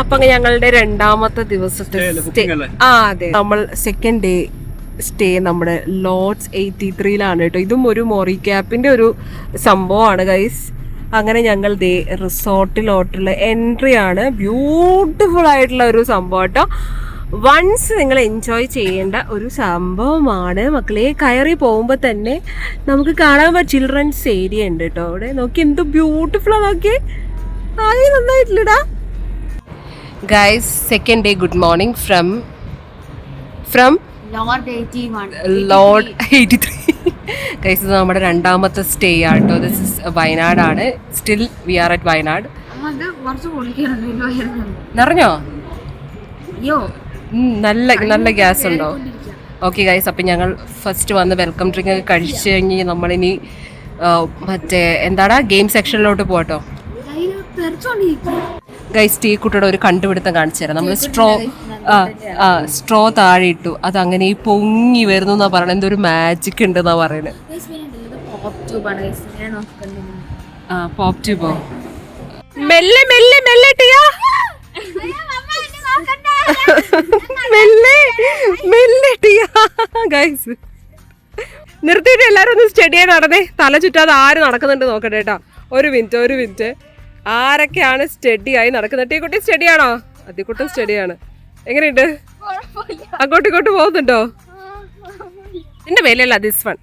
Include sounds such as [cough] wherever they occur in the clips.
അപ്പൊ ഞങ്ങളുടെ രണ്ടാമത്തെ ദിവസത്തെ സ്റ്റേ ആ അതെ. നമ്മൾ സെക്കൻഡ് ഡേ സ്റ്റേ നമ്മുടെ ലോഡ്സ് എയ്റ്റി ത്രീയിലാണ് കേട്ടോ. ഇതും ഒരു മോറി ക്യാപ്പിന്റെ ഒരു സംഭവമാണ് ഗൈസ് അങ്ങനെ ഞങ്ങൾ ദേ റിസോർട്ടിലോട്ടുള്ള എൻട്രി ആണ്. ബ്യൂട്ടിഫുൾ ആയിട്ടുള്ള ഒരു സംഭവം കേട്ടോ. വൺസ് നിങ്ങൾ എൻജോയ് ചെയ്യേണ്ട ഒരു സംഭവമാണ്. മക്കളെ കയറി പോകുമ്പോൾ തന്നെ നമുക്ക് കാണാൻ പറ്റും. ചിൽഡ്രൻസ് ഏരിയ ഉണ്ട് കേട്ടോ അവിടെ. നോക്കി എന്ത് ബ്യൂട്ടിഫുൾ ആ നോക്കി ആയി നന്നായിട്ടില്ലടാ. Guys second day good morning from from Lord 81. Lord eighty three guys ഇത് നമ്മുടെ രണ്ടാമത്തെ സ്റ്റേ ആട്ടോ. ദിസ് ഇസ് വയനാടാണ്. Still we are at Wayanad. നിറഞ്ഞോ? നല്ല നല്ല ഗ്യാസ് ഉണ്ടോ? ഓക്കെ ഗൈസ് അപ്പം ഞങ്ങൾ ഫസ്റ്റ് വന്ന് വെൽക്കം ഡ്രിങ്ക് ഒക്കെ കഴിച്ചു കഴിഞ്ഞ് നമ്മളിനി ആ, മറ്റേ എന്താടാ ഗെയിം സെക്ഷനിലോട്ട് പോട്ടോ തെറിച്ചോണ്ടിരിക്കും ഗൈസ് ടീ കുട്ടിയുടെ ഒരു കണ്ടുപിടുത്തം കാണിച്ചു തരാം. നമ്മൾ സ്ട്രോ ആ സ്ട്രോ താഴെ ഇട്ടു. അത് അങ്ങനെ ഈ പൊങ്ങി വരുന്നു എന്നാ പറയണത് എന്തോ ഒരു മാജിക് ഉണ്ട് എന്നാ പറയണത് ആ പോപ്പ് ട്യൂബോ മെല്ലെ മെല്ലെ മെല്ലെ ടിയാ മെല്ലെ മെല്ലെ ടിയാ ഗൈസ് നിർത്തിയിട്ട് എല്ലാരും ഒന്ന് സ്റ്റഡിയായി നടന്നേ. തല ചുറ്റാതെ ആര് നടക്കുന്നുണ്ട് നോക്കട്ടെ കേട്ടോ. ഒരു മിനിറ്റ് ഒരു മിനിറ്റ് ആരൊക്കെയാണ് സ്റ്റഡി ആയി നടക്കുന്നത്? ടീക്കുട്ടി സ്റ്റഡി ആണോ? അതിക്കുട്ടും സ്റ്റഡി ആണ്. എങ്ങനെയുണ്ട്? അങ്ങോട്ടും ഇങ്ങോട്ടും പോകുന്നുണ്ടോ? ഇതിന്റെ മേലെയല്ല ദിസ് വൺ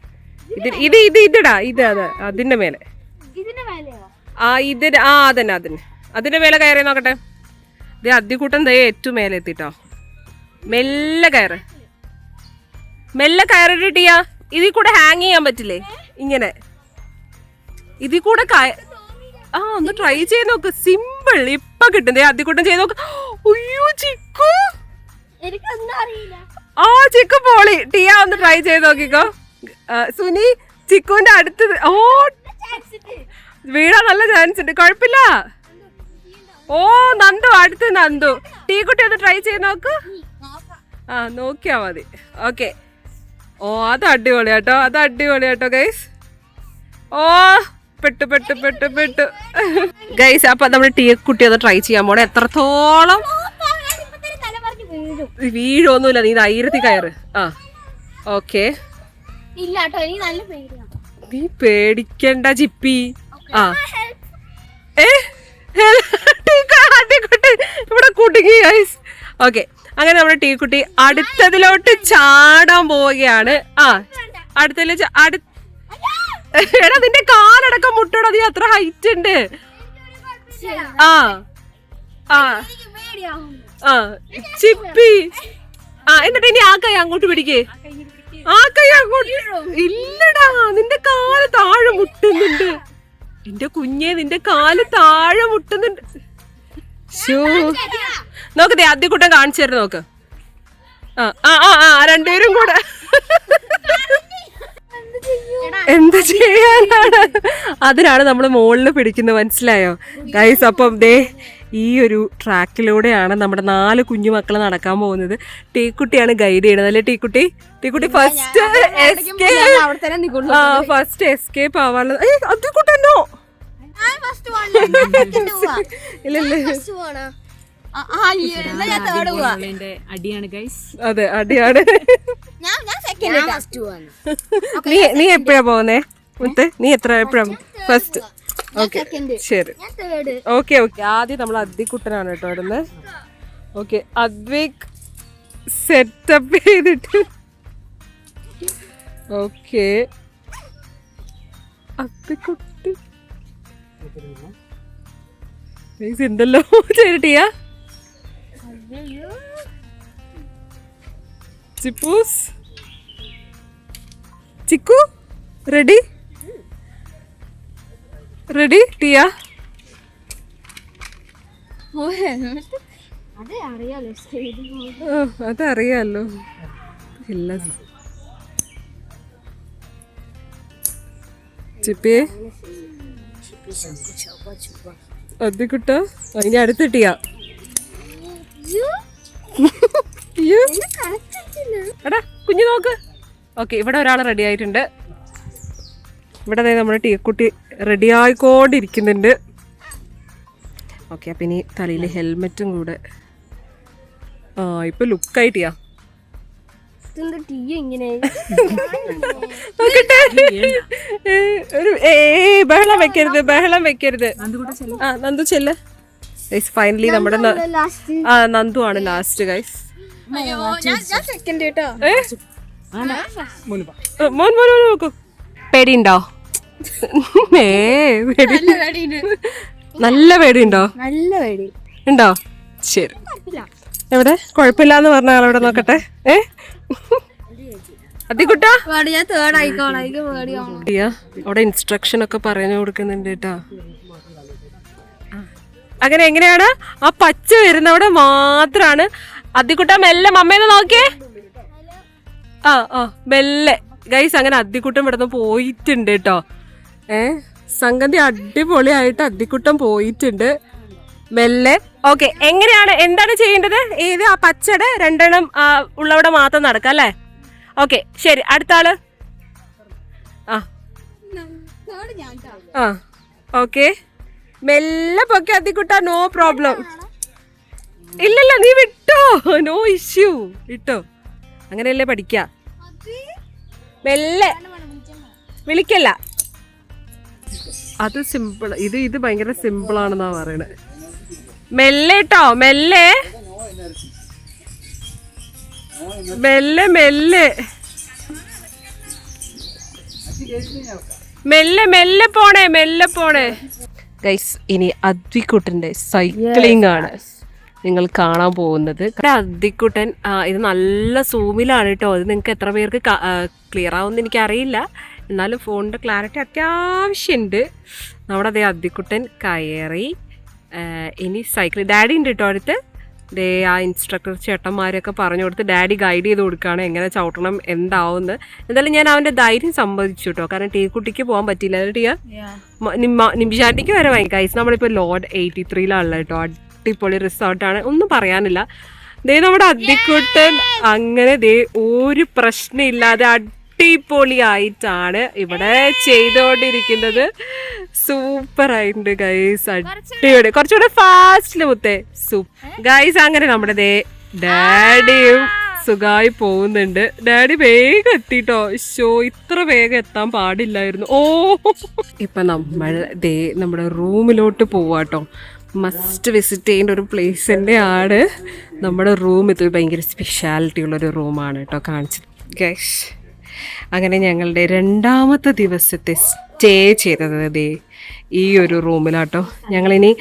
ഇത് ഇത് ഇത് ഇതിടാ ഇത് അത് അതിന്റെ മേലെ. ആ ഇതിന് ആ അതന്നെ അതന്നെ. അതിന്റെ മേലെ കയറി നോക്കട്ടെ. ഇത് അദ്യക്കൂട്ടം ദേ ഏറ്റവും മേലെ എത്തിട്ടോ. മെല്ലെ കയറ്. മെല്ലെ കയറിട്ടിയാ ഇതിൽ കൂടെ ഹാങ് ചെയ്യാൻ പറ്റില്ലേ? ഇങ്ങനെ. ഇതിൽ കൂടെ കയ- ആ ഒന്ന് ട്രൈ ചെയ്ത് നോക്ക്. സിമ്പിൾ ഇപ്പൊ കിട്ടുന്നേ. ദേ അദ്യക്കൂട്ടം ചെയ്ത് നോക്ക്. അയ്യോ ചിക്കു. ആ ചിക്കു പോളി. ടിയ ഒന്ന് ട്രൈ ചെയ്ത് നോക്കിക്കോ. സുനി ചിക്കുവിന്റെ അടുത്ത് ഓ വീടാ നല്ല ചാൻസ് ഉണ്ട് കുഴപ്പമില്ല ഓ നന്ദു അടുത്ത് നന്ദു. ടീ കുട്ടി ഒന്ന് ട്രൈ ചെയ്ത് നോക്ക്. ആ നോക്കിയാ മതി. ഓക്കെ ഓ അത് അടിപൊളിയാട്ടോ. അത് അടിപൊളി കേട്ടോ ഗൈസ് ഓ പെട്ടു പെട്ടു പെട്ടു പെട്ടു. ഗൈസ് അപ്പൊ നമ്മുടെ ടീ കുട്ടി അത് ട്രൈ ചെയ്യാൻ പോണേ. എത്രത്തോളം വീഴൊന്നുമില്ല. നീ ധൈര്യത്തിൽ കയറ്. ആ ഓക്കെ. നീ പേടിക്കണ്ട ജിപ്പി. ആ. ഏ? ഇവിടെ കുടുങ്ങി ഗൈസ് ഓക്കെ അങ്ങനെ നമ്മുടെ ടീക്കുട്ടി അടുത്തതിലോട്ട് ചാടാൻ പോവുകയാണ്. ആ അടുത്തതിൽ അടുത്ത് എടാ നിന്റെ കാലടക്കം നീ അത്ര ഹൈറ്റ് ഉണ്ട്. ആ. ആ. ആ. ചിപ്പി. ആ എന്നിട്ട് ഇനി ആ കൈ അങ്ങോട്ട് പിടിക്കേ. ആ കൈ അങ്ങോട്ട്. ഇല്ലടാ നിന്റെ കാൽ താഴെ മുട്ടുന്നുണ്ട്. നിന്റെ കുഞ്ഞെ നിന്റെ കാൽ താഴെ മുട്ടുന്നുണ്ട്. ശോ ആദ്യ ആദ്യക്കൂട്ടം കാണിച്ചു തരുന്ന നോക്ക്. ആ ആ ആ ആ രണ്ടുപേരും കൂടെ. എന്ത് ചെയ്യാനാണ്? അതിനാണ് നമ്മൾ മുകളിൽ പിടിക്കുന്നത് മനസ്സിലായോ? ഗൈസ് അപ്പം ദേ ഈ ഒരു ട്രാക്കിലൂടെയാണ് നമ്മുടെ നാല് കുഞ്ഞു മക്കൾ നടക്കാൻ പോകുന്നത്. ടീക്കുട്ടിയാണ് ഗൈഡ് ചെയ്യണത് അല്ലേ ടീക്കുട്ടി? ടീക്കുട്ടി ഫസ്റ്റ് എസ്കേപ്പ് ആ ഫസ്റ്റ് എസ്കേപ്പ് ആവാനുള്ളത്. ഏയ് അതിക്കുട്ടനോ ഇല്ല ഇല്ല. അടിയാണ് ഗൈസ് അതെ അടിയാണ്. നീ നീ എപ്പോഴാ പോകുന്നേ മുത്ത് നീ എത്ര എപ്പോഴാ ഫസ്റ്റ് ഓക്കെ ശരി. ഓക്കെ ഓക്കെ ആദ്യം നമ്മൾ അദ്വിക്കുട്ടനാണ് കേട്ടോ ഇടുന്നത് ഓക്കെ അദ്വിക് സെറ്റപ്പ് ചെയ്തിട്ട്. ഓക്കെ അദ്വിക്കുട്ടി. Guys, എന്തല്ലോ [laughs] ചേട്ടിയാ ചിപ്പൂസ്? ചിക്കു? റെഡി? റെഡി ടിയ? അതറിയാലോ. ഇല്ല. ചിപ്പിയെ അദ്ദിക്കുട്ട അതിന്റെ അടുത്തിട്ടിയാ. എടാ കുഞ്ഞു നോക്ക്. ഓക്കെ ഇവിടെ ഒരാൾ റെഡി ആയിട്ടുണ്ട്. ഇവിടെ ദേ നമ്മുടെ ടീക്കുട്ടി റെഡി ആയിക്കൊണ്ടിരിക്കുന്നുണ്ട്. ഓക്കെ അപ്പം ഇനി തലയിൽ ഹെൽമെറ്റും കൂടെ. ആ ഇപ്പൊ ലുക്കായിട്ടിയാ നോക്കട്ടെ. ഒരു ഏ ബഹളം വെക്കരുത് ബഹളം വെക്കരുത്. ആ നന്ദു ചെല്ല്. ഗൈസ് ഫൈനലി നമ്മുടെ ആ നന്ദു ആണ് ലാസ്റ്റ് ഗൈസ് ഞാൻ സെക്കൻഡ് കേട്ടോ. മോൻ മോൻ നോക്കൂ. പേടിയുണ്ടോ? ഏ നല്ല പേടിയുണ്ടോ. നല്ല പേടി. ഉണ്ടോ? ശരി. എവിടെ? കുഴപ്പമില്ലാന്ന് പറഞ്ഞ അവിടെ നോക്കട്ടെ. ഏ? അതികുട്ടാ അവിടെ ഇൻസ്ട്രക്ഷൻ ഒക്കെ പറഞ്ഞു കൊടുക്കുന്നുണ്ട് കേട്ടാ. അങ്ങനെ എങ്ങനെയാണ്? ആ പച്ച വരുന്നവിടെ മാത്രാണ്. അദ്ദിക്കുട്ട മെല്ലെ മമ്മേന്ന് നോക്കിയേ. ആ ആ മെല്ലെ. ഗൈസ് അങ്ങനെ അദ്ദിക്കുട്ടൻ ഇവിടുന്ന് പോയിട്ടുണ്ട് കേട്ടോ ഏ സംഗതി അടിപൊളിയായിട്ട് അദ്ദിക്കുട്ടം പോയിട്ടുണ്ട്. മെല്ലെ. ഓക്കെ എങ്ങനെയാണ്? എന്താണ് ചെയ്യേണ്ടത്? ഏത് ആ പച്ചട രണ്ടെണ്ണം ഉള്ളവിടെ മാത്രം നടക്കാം അല്ലേ? ഓക്കെ ശരി അടുത്ത ആൾ. ആ. ആ ഓക്കെ മെല്ലെ പൊക്കി അതിക്കുട്ടാ നോ പ്രോബ്ലം ഇല്ലല്ല നീ വിട്ടോ? നോ ഇഷ്യൂ വിട്ടോ അങ്ങനെയല്ലേ പഠിക്ക. മെല്ലെ. വിളിക്കല്ല. അത് സിമ്പിൾ ഇത് ഇത് ഭയങ്കര സിമ്പിൾ ആണെന്നാ പറയണത് മെല്ലെ ട്ടോ മെല്ലെ. മെല്ലെ മെല്ലെ. മെല്ലെ മെല്ലെ പോണേ മെല്ലെ പോണേ. ഗൈസ് ഇനി അദ്വിക്കുട്ടന്റെ സൈക്ലിംഗ് ആണ് നിങ്ങൾ കാണാൻ പോകുന്നത്. അദ്വിക്കുട്ടൻ ഇത് നല്ല സൂമിലാണ് കേട്ടോ. അത് നിങ്ങൾക്ക് എത്ര പേർക്ക് ക്ലിയർ ആവുമെന്ന് എനിക്കറിയില്ല. എന്നാലും ഫോണിന്റെ ക്ലാരിറ്റി അത്യാവശ്യമുണ്ട്. നമ്മുടെ അതേ അദ്വിക്കുട്ടൻ കയറി ഇനി സൈക്കിൾ ഡാഡി ഉണ്ട് കേട്ടോ അടുത്ത്. ദേ ആ ഇൻസ്ട്രക്ടർ ചേട്ടന്മാരൊക്കെ പറഞ്ഞു കൊടുത്ത് ഡാഡി ഗൈഡ് ചെയ്ത് കൊടുക്കുകയാണ് എങ്ങനെ ചവിട്ടണം എന്താവുമെന്ന്. എന്തായാലും ഞാൻ അവന്റെ ധൈര്യം സമ്മതിച്ചു കേട്ടോ കാരണം ടീക്കുട്ടിക്ക് പോകാൻ പറ്റില്ല ടീയ നിമിഷാട്ടിക്ക് വരെ വാങ്ങി കൈസ് നമ്മളിപ്പോൾ ലോഡ് എയ്റ്റി ത്രീയിലാണല്ലോ കേട്ടോ അടിപൊളി റിസോർട്ടാണ് ഒന്നും പറയാനില്ല. ദേ നമ്മുടെ അദ്ദിക്കുട്ടൻ അങ്ങനെ ദേ ഒരു പ്രശ്നമില്ലാതെ അടിപൊളിയായിട്ടാണ് ഇവിടെ ചെയ്തുകൊണ്ടിരിക്കുന്നത് സൂപ്പർ ആയിട്ടുണ്ട് ഗൈസ് അടിപൊളി. കുറച്ചുകൂടെ ഫാസ്റ്റിൽ മുത്തേ. സൂപ്പർ ഗൈസ് അങ്ങനെ നമ്മുടെ ദേ ഡാഡിയും സുഖമായി പോകുന്നുണ്ട്. ഡാഡി വേഗം എത്തിട്ടോ. ഷോ ഇത്ര വേഗം എത്താൻ പാടില്ലായിരുന്നു. ഓ ഇപ്പൊ നമ്മൾ ദേ നമ്മുടെ റൂമിലോട്ട് പോവാട്ടോ. മസ്റ്റ് വിസിറ്റ് ചെയ്യേണ്ട ഒരു പ്ലേസ് തന്നെയാണ്. നമ്മുടെ റൂം ഇത് ഭയങ്കര സ്പെഷ്യാലിറ്റി ഉള്ളൊരു റൂമാണ് കേട്ടോ കാണിച്ചത്. ഗൈസ് അങ്ങനെ ഞങ്ങളുടെ രണ്ടാമത്തെ ദിവസത്തെ സ്റ്റേ ചെയ്തത് ദേ ഈ ഒരു റൂമിലാട്ടോ. ഞങ്ങളിനി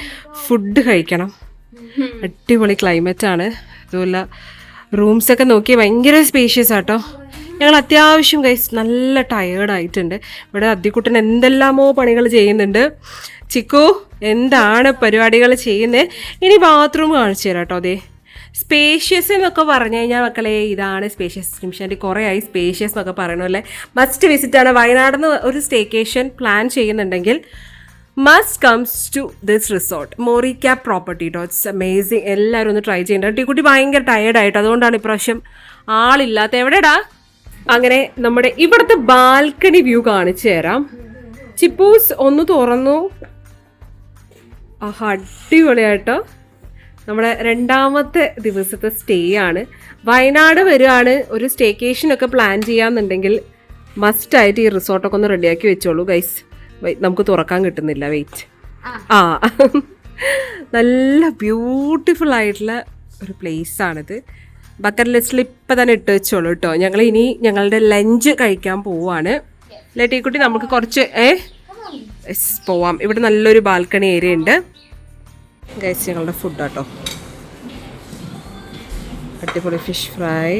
ഫുഡ് കഴിക്കണം. അടിപൊളി ക്ലൈമറ്റ് ആണ്. അതുപോലെ റൂംസ് ഒക്കെ നോക്കി ഭയങ്കര സ്പേഷ്യസ് ആട്ടോ. ഞങ്ങൾ അത്യാവശ്യം കൈസ് നല്ല ടയേർഡായിട്ടുണ്ട് ഇവിടെ അദ്ദിക്കുട്ടൻ എന്തെല്ലാമോ പണികൾ ചെയ്യുന്നുണ്ട്. ചിക്കു എന്താണ് പരിപാടികൾ ചെയ്യുന്നത് ഇനി ബാത്റൂം കാണിച്ചു തരാം കേട്ടോ അതെ സ്പേഷ്യസ് എന്നൊക്കെ പറഞ്ഞു കഴിഞ്ഞാൽ മക്കളെ ഇതാണ് സ്പേഷ്യസ് നിമിഷാന്റെ കുറേ ആയി സ്പേഷ്യസ് എന്നൊക്കെ പറയണമല്ലേ മസ്റ്റ് വിസിറ്റ് ആണ്. വയനാട് നിന്ന് ഒരു സ്റ്റേക്കേഷൻ പ്ലാൻ ചെയ്യുന്നുണ്ടെങ്കിൽ must comes to this resort മോറി cab property കേട്ടോ ഇറ്റ്സ് അമേസിങ് എല്ലാവരും ഒന്ന് ട്രൈ ചെയ്യേണ്ട. ടീക്കുട്ടി ഭയങ്കര ടയേർഡായിട്ട് അതുകൊണ്ടാണ് ഇപ്രാവശ്യം ആളില്ലാത്ത. എവിടെടാ? അങ്ങനെ നമ്മുടെ ഇവിടുത്തെ ബാൽക്കണി വ്യൂ കാണിച്ചു തരാം. ചിപ്പൂസ് ഒന്ന് തുറന്നു. ആഹാ അടിപൊളിയായിട്ടോ. നമ്മുടെ രണ്ടാമത്തെ ദിവസത്തെ സ്റ്റേ ആണ്. വയനാട് വരുവാണ് ഒരു സ്റ്റേക്കേഷൻ ഒക്കെ പ്ലാൻ ചെയ്യാന്നുണ്ടെങ്കിൽ മസ്റ്റായിട്ട് ഈ റിസോർട്ടൊക്കെ ഒന്ന് റെഡിയാക്കി വെച്ചോളൂ ഗൈസ് നമുക്ക് തുറക്കാൻ കിട്ടുന്നില്ല. വെയിറ്റ് ആ. [laughs] നല്ല ബ്യൂട്ടിഫുൾ ആയിട്ടുള്ള ഒരു പ്ലേസ് ആണിത്. ബക്കറ്റ് ലിസ്റ്റിൽ ഇപ്പം തന്നെ ഇട്ട് വെച്ചോളൂ കേട്ടോ ഞങ്ങൾ ഇനി ഞങ്ങളുടെ ലഞ്ച് കഴിക്കാൻ പോവാണ്. ലട്ടീക്കുട്ടി നമുക്ക് കുറച്ച് ഏ? പോവാം. ഇവിടെ നല്ലൊരു ബാൽക്കണി ഏരിയ ഉണ്ട്. ഗൈസ് ഞങ്ങളുടെ ഫുഡ് കേട്ടോ അടിപൊളി fish fry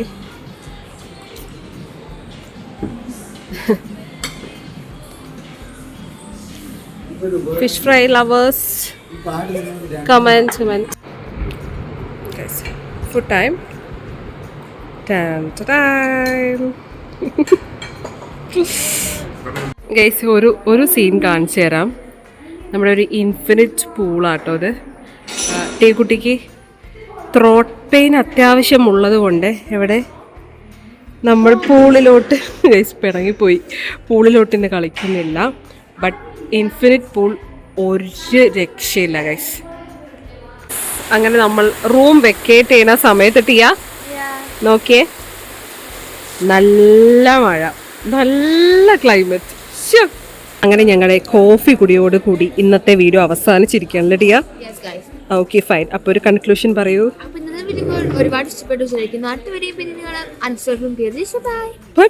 fish fry lovers comment guys food time guys ഒരു ഒരു സീൻ കാണിച്ചു തരാം നമ്മുടെ ഒരു ഇൻഫിനിറ്റ് പൂളാട്ടോ അത് ടീക്കുട്ടിക്ക് ത്രോട്ട് പെയിൻ അത്യാവശ്യമുള്ളത് കൊണ്ട് എവിടെ നമ്മൾ പൂളിലോട്ട് പിണങ്ങിപ്പോയി പൂളിലോട്ട് ഇന്ന് കളിക്കുന്നില്ല. ബട്ട് ഇൻഫിനിറ്റ് പൂൾ ഒരു രക്ഷയില്ല ഗൈസ് അങ്ങനെ നമ്മൾ റൂം വെക്കേറ്റ് ചെയ്യുന്ന സമയത്ത് ടിയ നോക്കിയേ. നല്ല മഴ. നല്ല ക്ലൈമറ്റ് അങ്ങനെ ഞങ്ങളെ കോഫി കുടിയോട് കൂടി ഇന്നത്തെ വീഡിയോ അവസാനിച്ചിരിക്കുകയാണല്ലേ ലഡിയ ഓക്കെ ഫൈൻ അപ്പോൾ ഒരു കൺക്ലൂഷൻ പറയൂ. ഒരുപാട് ഇഷ്ടപ്പെട്ടു അടുത്ത വരെയും പിന്നെ നിങ്ങൾ ബൈ ബൈ